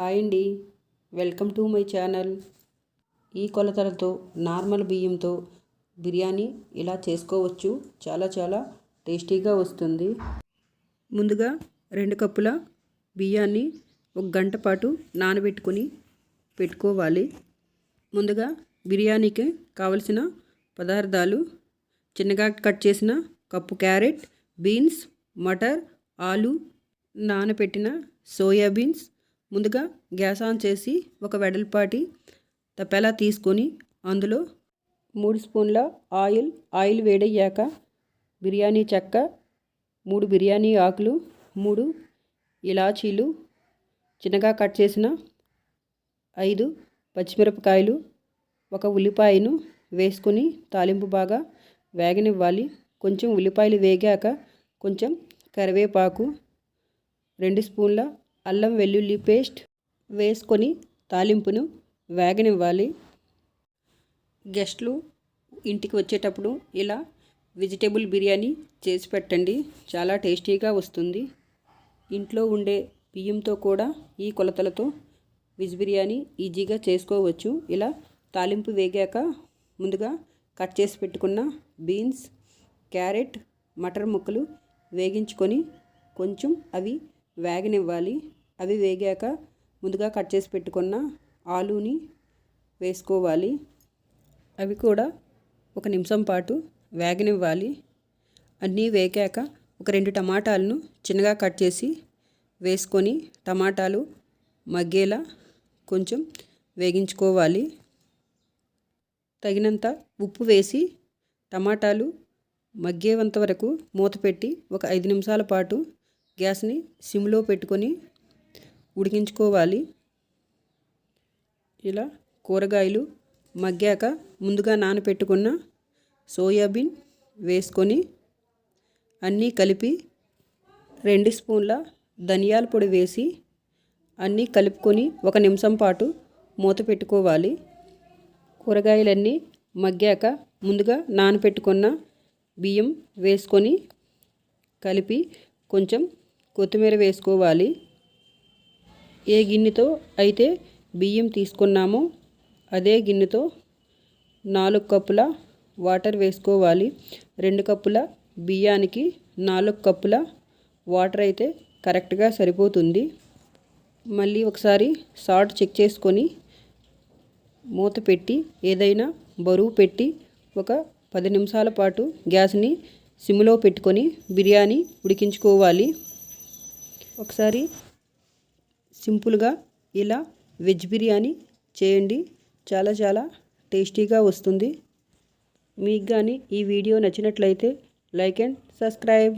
Hi అండి. Welcome to my channel. ఈ కొలతలతో నార్మల్ బియ్యంతో బిర్యానీ ఇలా చేసుకోవచ్చు. చాలా చాలా టేస్టీగా వస్తుంది. ముందుగా రెండు కప్పుల బియ్యాన్ని ఒక గంట పాటు నానబెట్టుకొని పెట్టుకోవాలి. ముందుగా బిర్యానీకి కావలసిన పదార్థాలు చిన్నగా కట్ చేసిన కప్పు క్యారెట్ బీన్స్ మటర్ ఆలు నానబెట్టిన సోయాబీన్స్ ముందుగా గ్యాస్ ఆన్ చేసి ఒక వెడల్పాటి తపేలా తీసుకొని అందులో మూడు స్పూన్ల ఆయిల్ ఆయిల్ వేడయ్యాక బిర్యానీ చెక్క మూడు బిర్యానీ ఆకులు మూడు ఇలాచీలు చిన్నగా కట్ చేసిన ఐదు పచ్చిమిరపకాయలు ఒక ఉల్లిపాయను వేసుకొని తాలింపు బాగా వేగనివ్వాలి. కొంచెం ఉల్లిపాయలు వేగాక కొంచెం కరివేపాకు రెండు స్పూన్ల అల్లం వెల్లుల్లి పేస్ట్ వేసుకొని తాలింపును వేగనివ్వాలి. గెస్ట్లు ఇంటికి వచ్చేటప్పుడు ఇలా వెజిటేబుల్ బిర్యానీ చేసి పెట్టండి. చాలా టేస్టీగా వస్తుంది. ఇంట్లో ఉండే బియ్యంతో కూడా ఈ కొలతలతో వెజ్ బిర్యానీ ఈజీగా చేసుకోవచ్చు. ఇలా తాలింపు వేగాక ముందుగా కట్ చేసి పెట్టుకున్న బీన్స్ క్యారెట్ మటర్ ముక్కలు వేగించుకొని కొంచెం అవి వేగనివ్వాలి. అవి వేగాక ముందుగా కట్ చేసి పెట్టుకున్న ఆలూని వేసుకోవాలి. అవి కూడా ఒక నిమిషం పాటు వేగనివ్వాలి. అన్నీ వేగాక ఒక రెండు టమాటాలను చిన్నగా కట్ చేసి వేసుకొని టమాటాలు మగ్గేలా కొంచెం వేగించుకోవాలి. తగినంత ఉప్పు వేసి టమాటాలు మగ్గేంత వరకు మూత పెట్టి ఒక ఐదు నిమిషాల పాటు గ్యాస్ని సిమ్లో పెట్టుకొని ఉడికించుకోవాలి. ఇలా కూరగాయలు మగ్గాక ముందుగా నానపెట్టుకున్న సోయాబీన్ వేసుకొని అన్నీ కలిపి రెండు స్పూన్ల ధనియాల పొడి వేసి అన్నీ కలుపుకొని ఒక నిమిషం పాటు మూత పెట్టుకోవాలి. కూరగాయలన్నీ మగ్గాక ముందుగా నానపెట్టుకున్న బియ్యం వేసుకొని కలిపి కొంచెం కొత్తిమీర వేసుకోవాలి. ఏ గిన్నెతో అయితే బియ్యం తీసుకున్నామో అదే గిన్నెతో నాలుగు కప్పుల వాటర్ వేసుకోవాలి. రెండు కప్పుల బియ్యానికి నాలుగు కప్పుల వాటర్ అయితే కరెక్ట్గా సరిపోతుంది. మళ్ళీ ఒకసారి సాల్ట్ చెక్ చేసుకొని మూత పెట్టి ఏదైనా బరువు పెట్టి ఒక పది నిమిషాల పాటు గ్యాస్ని సిమ్లో పెట్టుకొని బిర్యానీ ఉడికించుకోవాలి. ఒకసారి సింపుల్గా ఇలా వెజ్ బిర్యానీ చేయండి. చాలా చాలా టేస్టీగా వస్తుంది. మీకు కానీ ఈ వీడియో నచ్చినట్లయితే లైక్ అండ్ సబ్స్క్రైబ్.